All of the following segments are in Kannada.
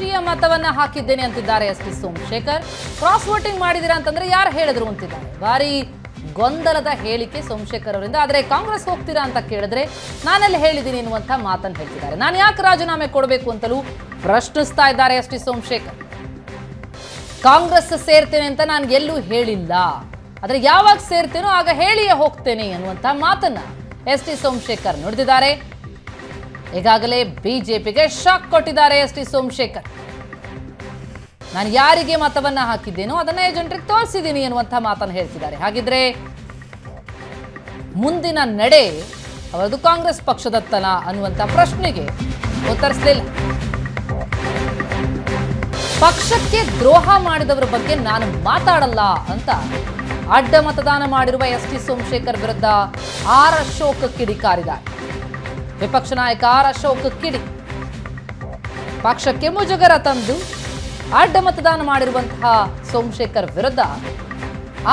ರಾಶಿಯ ಮತವನ್ನ ಹಾಕಿದ್ದೇನೆ ಅಂತಿದ್ದಾರೆ S T Somashekhar. Cross voting ಮಾಡಿದಿರಾ ಅಂತಂದ್ರೆ ಯಾರು ಹೇಳಿದ್ರು ಅಂತಿದ್ದಾರೆ. ಭಾರಿ ಗೊಂದಲದ ಹೇಳಿಕೆ ಸೋಮಶೇಖರ್ ಅವರಿಂದ. ಆದ್ರೆ ಕಾಂಗ್ರೆಸ್ ಹೋಗ್ತೀರಾ ಅಂತ ಕೇಳಿದ್ರೆ ನಾನೆಲ್ಲ ಹೇಳಿದ್ದೀನಿ ಎನ್ನುವಂತ ಮಾತನ್ನು ಹೇಳ್ತಿದ್ದಾರೆ. ನಾನು ಯಾಕೆ ರಾಜೀನಾಮೆ ಕೊಡಬೇಕು ಅಂತಲೂ ಪ್ರಶ್ನಿಸ್ತಾ ಇದ್ದಾರೆ ಎಸ್ ಟಿ ಸೋಮಶೇಖರ್. ಕಾಂಗ್ರೆಸ್ ಸೇರ್ತೇನೆ ಅಂತ ನಾನು ಎಲ್ಲೂ ಹೇಳಿಲ್ಲ. ಆದ್ರೆ ಯಾವಾಗ ಸೇರ್ತೇನೋ ಆಗ ಹೇಳಿಯೇ ಹೋಗ್ತೇನೆ ಅನ್ನುವಂಥ ಮಾತನ್ನ ಎಸ್ ಟಿ ಸೋಮಶೇಖರ್ ನುಡಿದಿದ್ದಾರೆ. ಈಗಾಗಲೇ ಬಿಜೆಪಿಗೆ ಶಾಕ್ ಕೊಟ್ಟಿದ್ದಾರೆ ಎಸ್ ಟಿ ಸೋಮಶೇಖರ್. ನಾನು ಯಾರಿಗೆ ಮತವನ್ನ ಹಾಕಿದ್ದೇನೋ ಅದನ್ನ ಏಜೆಂಟ್ರಿಗೆ ತೋರಿಸಿದ್ದೀನಿ ಅನ್ನುವಂಥ ಮಾತನ್ನು ಹೇಳ್ತಿದ್ದಾರೆ. ಹಾಗಿದ್ರೆ ಮುಂದಿನ ನಡೆ ಅವರದು ಕಾಂಗ್ರೆಸ್ ಪಕ್ಷದತ್ತನ ಅನ್ನುವಂಥ ಪ್ರಶ್ನೆಗೆ ಉತ್ತರಿಸಲಿಲ್ಲ ಪಕ್ಷಕ್ಕೆ ದ್ರೋಹ ಮಾಡಿದವರ ಬಗ್ಗೆ ನಾನು ಮಾತಾಡಲ್ಲ ಅಂತ ಅಡ್ಡ ಮತದಾನ ಮಾಡಿರುವ ಎಸ್ ಟಿ ಸೋಮಶೇಖರ್ ವಿರುದ್ಧ ಆರ್ ಅಶೋಕ್ ಕಿಡಿಕಾರಿದ್ದಾರೆ. ವಿಪಕ್ಷ ನಾಯಕ ಆರ್ ಅಶೋಕ್ ಕಿಡಿ. ಪಕ್ಷಕ್ಕೆ ಮುಜುಗರ ತಂದು ಅಡ್ಡ ಮತದಾನ ಮಾಡಿರುವಂತಹ ಸೋಮಶೇಖರ್ ವಿರುದ್ಧ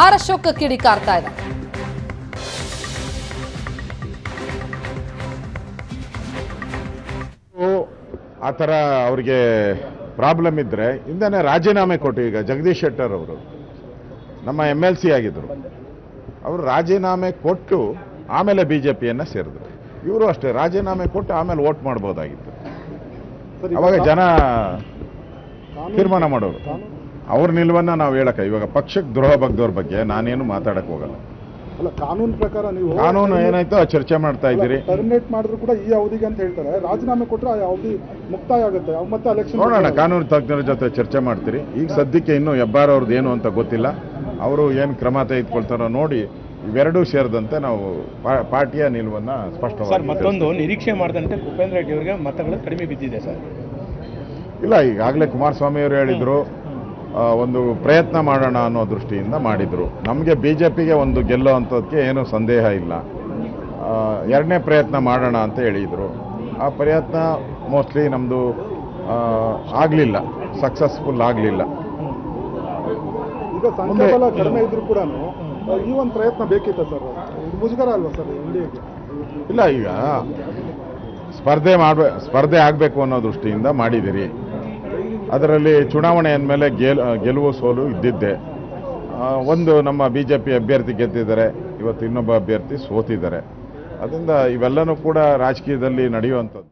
ಆರ್ ಅಶೋಕ್ ಕಿಡಿಕಾರ್ತಾ ಇದ್ದಾರೆ. ಆ ಥರ ಅವ್ರಿಗೆ ಪ್ರಾಬ್ಲಮ್ ಇದ್ದರೆ ಇಂದನೇ ರಾಜೀನಾಮೆ ಕೊಟ್ಟು ಈಗ ಜಗದೀಶ್ ಶೆಟ್ಟರ್ ಅವರು ನಮ್ಮ ಎಂ ಎಲ್ ಸಿ ಆಗಿದ್ದರು ಅವರು ರಾಜೀನಾಮೆ ಕೊಟ್ಟು ಆಮೇಲೆ ಬಿ ಜೆ ಪಿಯನ್ನು ಸೇರಿದ್ರು. ಇವರು ಅಷ್ಟೇ ರಾಜೀನಾಮೆ ಕೊಟ್ಟು ಆಮೇಲೆ ವೋಟ್ ಮಾಡ್ಬೋದಾಗಿತ್ತು. ಅವಾಗ ಜನ ತೀರ್ಮಾನ ಮಾಡೋರು. ಅವ್ರ ನಿಲುವನ್ನ ನಾವು ಹೇಳಕ್ಕೆ ಇವಾಗ ಪಕ್ಷಕ್ಕೆ ದ್ರೋಹ ಬಗ್ದವ್ರ ಬಗ್ಗೆ ನಾನೇನು ಮಾತಾಡಕ್ಕೆ ಹೋಗಲ್ಲ. ಅಲ್ಲ ಕಾನೂನು ಪ್ರಕಾರ ನೀವು ಕಾನೂನು ಏನಾಯ್ತು ಚರ್ಚೆ ಮಾಡ್ತಾ ಇದ್ದೀರಿ. ಟರ್ಮಿನೇಟ್ ಮಾಡಿದ್ರು ಕೂಡ ಈ ಅವಧಿಗೆ ಅಂತ ಹೇಳ್ತಾರೆ. ರಾಜೀನಾಮೆ ಕೊಟ್ಟರೆ ಆ ಅವಧಿ ಮುಕ್ತಾಯ ಆಗುತ್ತೆ. ಅವ್ ಮತ್ತೆ ಎಲೆಕ್ಷನ್ ನೋಡೋಣ ಕಾನೂನು ತಜ್ಞರ ಜೊತೆ ಚರ್ಚೆ ಮಾಡ್ತೀರಿ. ಈಗ ಸದ್ಯಕ್ಕೆ ಇನ್ನೂ ಹೆಬ್ಬಾರ್ ಅವ್ರದ್ದು ಏನು ಅಂತ ಗೊತ್ತಿಲ್ಲ. ಅವರು ಏನು ಕ್ರಮ ತೆಗೆದುಕೊಳ್ತಾರೋ ನೋಡಿ ಇವೆರಡೂ ಸೇರಿದಂತೆ ನಾವು ಪಾರ್ಟಿಯ ನಿಲುವನ್ನ ಸರ್ ಸ್ಪಷ್ಟವಾಗಿ ಮತ್ತೊಂದು ನಿರೀಕ್ಷೆ ಮಾಡಿದಂತೆ ಭೂಪೇಂದ್ರ ರೆಡ್ಡಿ ಅವರಿಗೆ ಮತಗಳು ಕಡಿಮೆ ಬಿದ್ದಿದೆ ಸರ್. ಇಲ್ಲ ಈಗಾಗಲೇ ಕುಮಾರಸ್ವಾಮಿ ಅವರು ಹೇಳಿದ್ರು ಒಂದು ಪ್ರಯತ್ನ ಮಾಡೋಣ ಅನ್ನೋ ದೃಷ್ಟಿಯಿಂದ ಮಾಡಿದ್ರು. ನಮಗೆ ಬಿ ಜೆ ಪಿಗೆ ಒಂದು ಗೆಲ್ಲೋ ಅಂಥದ್ದಕ್ಕೆ ಏನೂ ಸಂದೇಹ ಇಲ್ಲ. ಎರಡನೇ ಪ್ರಯತ್ನ ಮಾಡೋಣ ಅಂತ ಹೇಳಿದರು. ಆ ಪ್ರಯತ್ನ ಮೋಸ್ಟ್ಲಿ ನಮ್ಮದು ಆಗಲಿಲ್ಲ ಸಕ್ಸಸ್ಫುಲ್ ಆಗಲಿಲ್ಲ. ಈ ಒಂದು ಪ್ರಯತ್ನ ಬೇಕಿತ್ತ ಸರ್? ಮುಜುಗರ ಅಲ್ವಾ ಸರ್ ಇಲ್ಲ, ಈಗ ಸ್ಪರ್ಧೆ ಮಾಡ್ಬೇ, ಸ್ಪರ್ಧೆ ಆಗಬೇಕು ಅನ್ನೋ ದೃಷ್ಟಿಯಿಂದ ಮಾಡಿದಿರಿ ಅದರಲ್ಲಿ ಚುನಾವಣೆ ಅಂದಮೇಲೆ ಗೆಲ್ ಗೆಲುವು ಸೋಲು ಇದ್ದಿದ್ದೆ. ಒಂದು ನಮ್ಮ ಬಿ ಜೆ ಪಿ ಅಭ್ಯರ್ಥಿ ಗೆದ್ದಿದ್ದಾರೆ, ಇವತ್ತು ಇನ್ನೊಬ್ಬ ಅಭ್ಯರ್ಥಿ ಸೋತಿದ್ದಾರೆ. ಅದರಿಂದ ಇವೆಲ್ಲನೂ ಕೂಡ ರಾಜಕೀಯದಲ್ಲಿ ನಡೆಯುವಂಥದ್ದು.